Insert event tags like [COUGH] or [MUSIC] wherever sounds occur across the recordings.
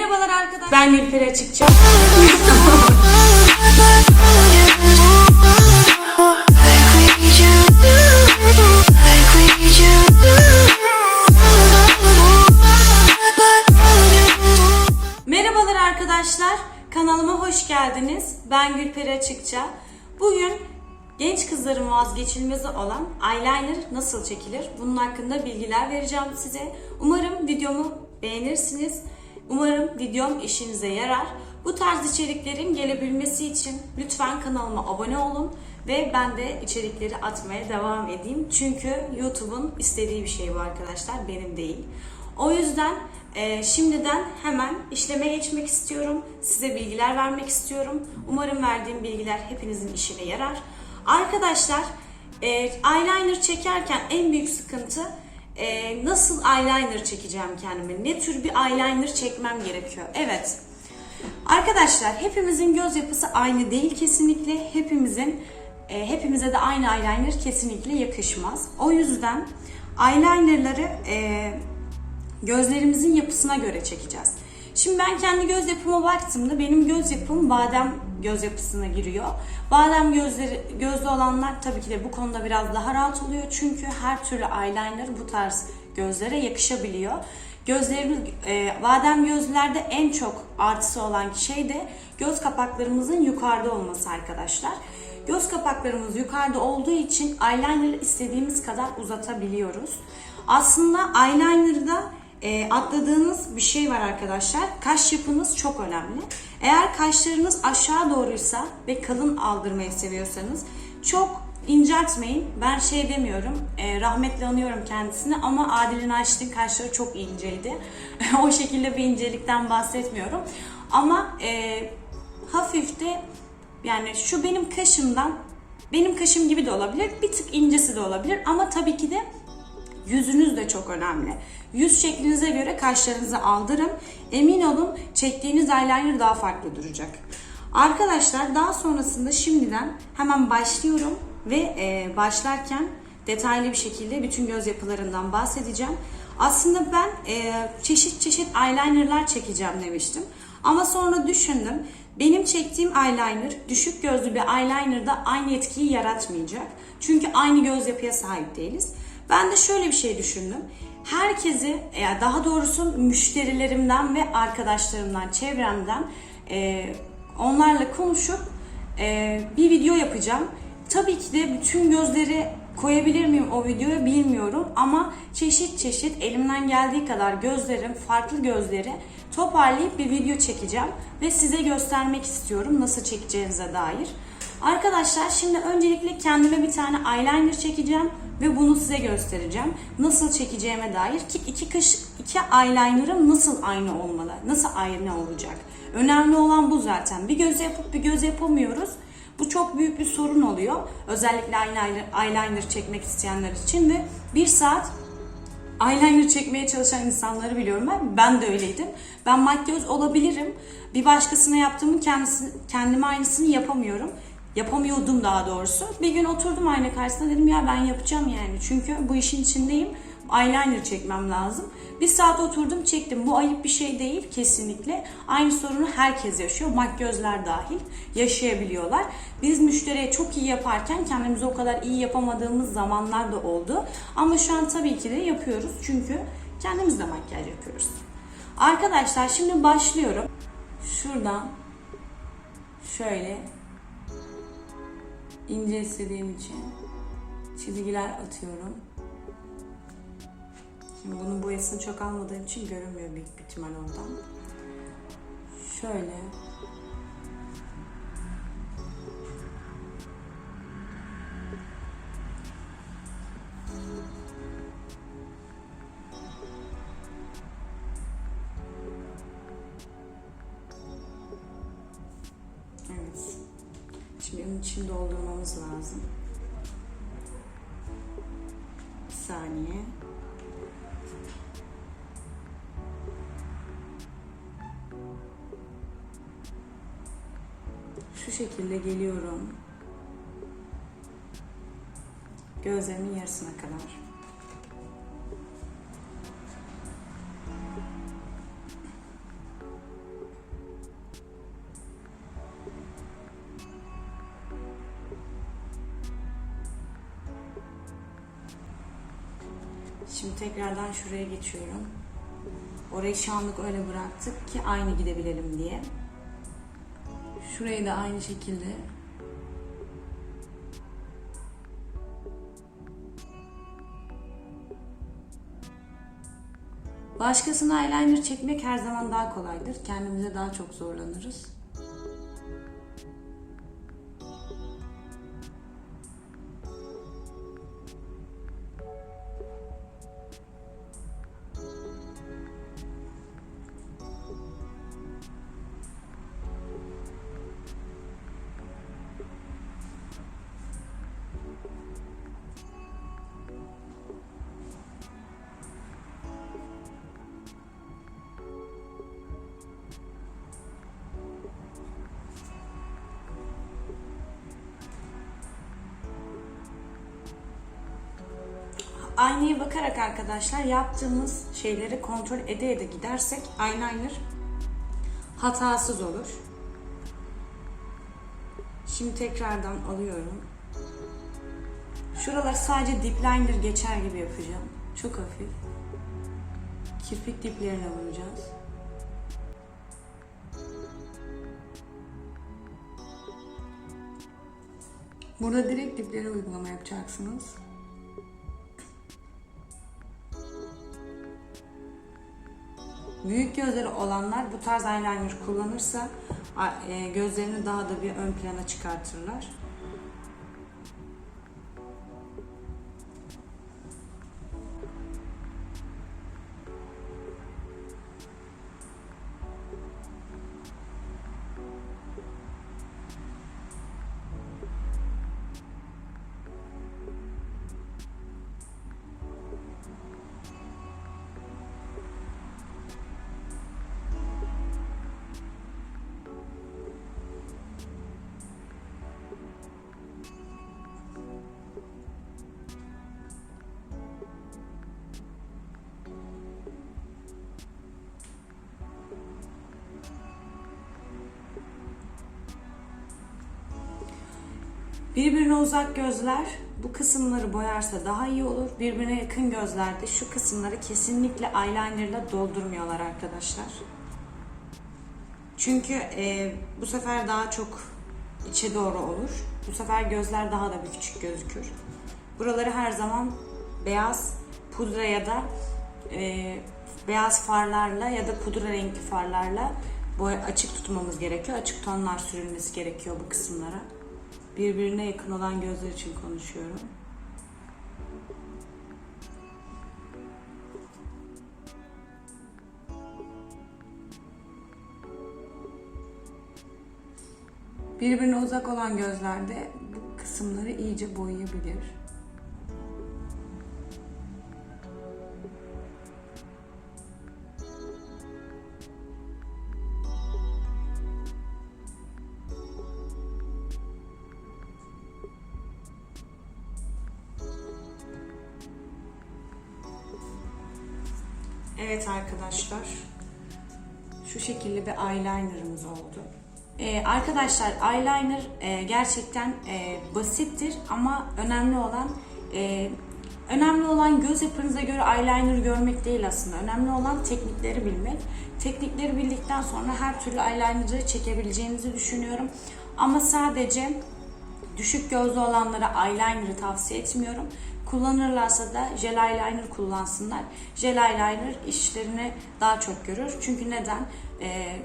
Merhabalar arkadaşlar. Ben Nilperi Açıkça. Merhabalar arkadaşlar. Kanalıma hoş geldiniz. Ben Gülperi Açıkça. Bugün genç kızların vazgeçilmezi olan eyeliner nasıl çekilir? Bunun hakkında bilgiler vereceğim size. Umarım videomu beğenirsiniz. Umarım videom işinize yarar. Bu tarz içeriklerin gelebilmesi için lütfen kanalıma abone olun ve ben de içerikleri atmaya devam edeyim. Çünkü YouTube'un istediği bir şey bu arkadaşlar, benim değil. O yüzden e, şimdiden hemen işleme geçmek istiyorum. Size bilgiler vermek istiyorum. Umarım verdiğim bilgiler hepinizin işine yarar. Arkadaşlar e, eyeliner çekerken en büyük sıkıntı e, nasıl eyeliner çekeceğim kendime? Ne tür bir eyeliner çekmem gerekiyor? Evet. Arkadaşlar hepimizin göz yapısı aynı değil kesinlikle. Hepimizin e, hepimize de aynı eyeliner kesinlikle yakışmaz. O yüzden eyelinerları e, gözlerimizin yapısına göre çekeceğiz. Şimdi ben kendi göz yapıma baktığımda benim göz yapım badem göz yapısına giriyor. Badem gözleri gözlü olanlar tabii ki de bu konuda biraz daha rahat oluyor. Çünkü her türlü eyeliner bu tarz gözlere yakışabiliyor. Gözlerimiz, e, badem gözlülerde en çok artısı olan şey de göz kapaklarımızın yukarıda olması arkadaşlar. Göz kapaklarımız yukarıda olduğu için eyeliner'ı istediğimiz kadar uzatabiliyoruz. Aslında eyeliner'da e, atladığınız bir şey var arkadaşlar. Kaş yapınız çok önemli. Eğer kaşlarınız aşağı doğruysa ve kalın aldırmayı seviyorsanız çok inceltmeyin. Ben şey demiyorum, e, rahmetle anıyorum kendisini ama Adile Naşit'in kaşları çok inceydi. [LAUGHS] o şekilde bir incelikten bahsetmiyorum. Ama e, hafif de yani şu benim kaşımdan, benim kaşım gibi de olabilir, bir tık incesi de olabilir ama tabii ki de Yüzünüz de çok önemli. Yüz şeklinize göre kaşlarınızı aldırın. Emin olun çektiğiniz eyeliner daha farklı duracak. Arkadaşlar daha sonrasında şimdiden hemen başlıyorum ve e, başlarken detaylı bir şekilde bütün göz yapılarından bahsedeceğim. Aslında ben e, çeşit çeşit eyelinerlar çekeceğim demiştim. Ama sonra düşündüm. Benim çektiğim eyeliner düşük gözlü bir eyelinerda aynı etkiyi yaratmayacak. Çünkü aynı göz yapıya sahip değiliz. Ben de şöyle bir şey düşündüm. Herkesi, ya daha doğrusu müşterilerimden ve arkadaşlarımdan, çevremden e, onlarla konuşup e, bir video yapacağım. Tabii ki de bütün gözleri koyabilir miyim o videoya bilmiyorum ama çeşit çeşit elimden geldiği kadar gözlerim, farklı gözleri toparlayıp bir video çekeceğim ve size göstermek istiyorum nasıl çekeceğinize dair. Arkadaşlar şimdi öncelikle kendime bir tane eyeliner çekeceğim ve bunu size göstereceğim. Nasıl çekeceğime dair ki iki kaş iki eyeliner'ım nasıl aynı olmalı? Nasıl aynı olacak? Önemli olan bu zaten. Bir göz yapıp bir göz yapamıyoruz. Bu çok büyük bir sorun oluyor. Özellikle eyeliner, eyeliner çekmek isteyenler için ve bir saat eyeliner çekmeye çalışan insanları biliyorum ben. Ben de öyleydim. Ben makyöz olabilirim. Bir başkasına yaptığımın kendisi, kendime aynısını yapamıyorum. Yapamıyordum daha doğrusu. Bir gün oturdum ayna karşısında dedim ya ben yapacağım yani. Çünkü bu işin içindeyim. Eyeliner çekmem lazım. Bir saat oturdum çektim. Bu ayıp bir şey değil kesinlikle. Aynı sorunu herkes yaşıyor. Makyözler dahil yaşayabiliyorlar. Biz müşteriye çok iyi yaparken kendimizi o kadar iyi yapamadığımız zamanlar da oldu. Ama şu an tabii ki de yapıyoruz. Çünkü kendimiz de makyaj yapıyoruz. Arkadaşlar şimdi başlıyorum. Şuradan şöyle ince istediğim için çizgiler atıyorum. Şimdi bunun boyasını çok almadığım için görünmüyor büyük bir ihtimal ondan. Şöyle. Onun için doldurmamız lazım. Bir saniye. Şu şekilde geliyorum. Gözlerimin yarısına kadar. Şimdi tekrardan şuraya geçiyorum. Orayı şu anlık öyle bıraktık ki aynı gidebilelim diye. Şurayı da aynı şekilde Başkasına eyeliner çekmek her zaman daha kolaydır. Kendimize daha çok zorlanırız. Aynaya bakarak arkadaşlar yaptığımız şeyleri kontrol ede ede gidersek eyeliner hatasız olur. Şimdi tekrardan alıyorum. Şuralar sadece dip liner geçer gibi yapacağım. Çok hafif. Kirpik diplerine vuracağız. Burada direkt diplere uygulama yapacaksınız. Büyük gözleri olanlar bu tarz eyeliner kullanırsa e, gözlerini daha da bir ön plana çıkartırlar. Birbirine uzak gözler bu kısımları boyarsa daha iyi olur. Birbirine yakın gözlerde şu kısımları kesinlikle eyeliner ile doldurmuyorlar arkadaşlar. Çünkü e, bu sefer daha çok içe doğru olur. Bu sefer gözler daha da bir küçük gözükür. Buraları her zaman beyaz pudra ya da e, beyaz farlarla ya da pudra renkli farlarla boy açık tutmamız gerekiyor. Açık tonlar sürülmesi gerekiyor bu kısımlara. Birbirine yakın olan gözler için konuşuyorum. Birbirine uzak olan gözlerde bu kısımları iyice boyayabilir. Evet arkadaşlar. Şu şekilde bir eyelinerımız oldu. Ee, arkadaşlar eyeliner e, gerçekten e, basittir ama önemli olan e, önemli olan göz yapınıza göre eyeliner görmek değil aslında. Önemli olan teknikleri bilmek. Teknikleri bildikten sonra her türlü eyeliner'ı çekebileceğinizi düşünüyorum. Ama sadece Düşük gözlü olanlara eyeliner'ı tavsiye etmiyorum. Kullanırlarsa da jel eyeliner kullansınlar. Jel eyeliner işlerini daha çok görür. Çünkü neden? Ee,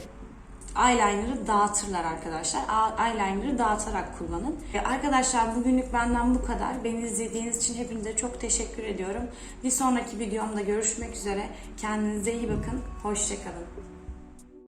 eyeliner'ı dağıtırlar arkadaşlar. Eyeliner'ı dağıtarak kullanın. Ee, arkadaşlar bugünlük benden bu kadar. Beni izlediğiniz için hepinize çok teşekkür ediyorum. Bir sonraki videomda görüşmek üzere. Kendinize iyi bakın. Hoşçakalın.